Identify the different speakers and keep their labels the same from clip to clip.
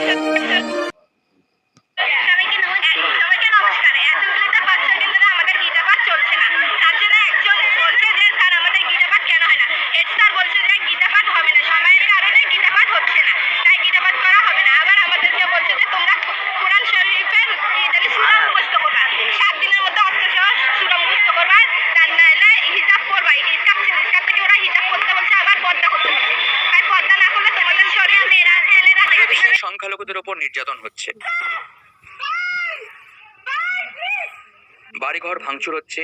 Speaker 1: Listen. সংখ্যালঘুদের ওপর নির্যাতন হচ্ছে। বাড়িঘর ভাঙচুর হচ্ছে।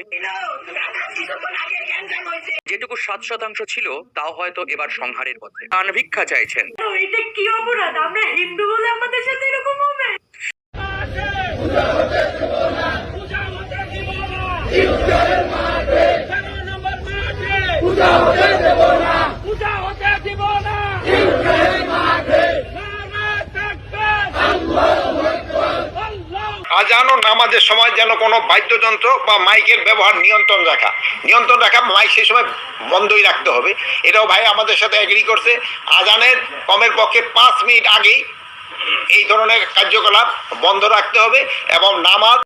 Speaker 1: যেটুকু সাত শতাংশ ছিল, তাও হয়তো এবার সংহারের পথে। প্রাণ ভিক্ষা চাইছেন।
Speaker 2: এটা কি অপরাধ? আমরা হিন্দু বলে আমাদের সাথে এরকম হবে?
Speaker 3: আজান ও নামাজের সময় যেন কোনো বাদ্যযন্ত্র বা মাইকের ব্যবহার নিয়ন্ত্রণ রাখা। নিয়ন্ত্রণ রাখা মাইক সেই সময় বন্ধই রাখতে হবে। এটাও ভাই আমাদের সাথে অ্যাগ্রি করছে। আজানের কমের পক্ষে পাঁচ মিনিট আগেই এই ধরনের কার্যকলাপ বন্ধ রাখতে হবে এবং নামাজ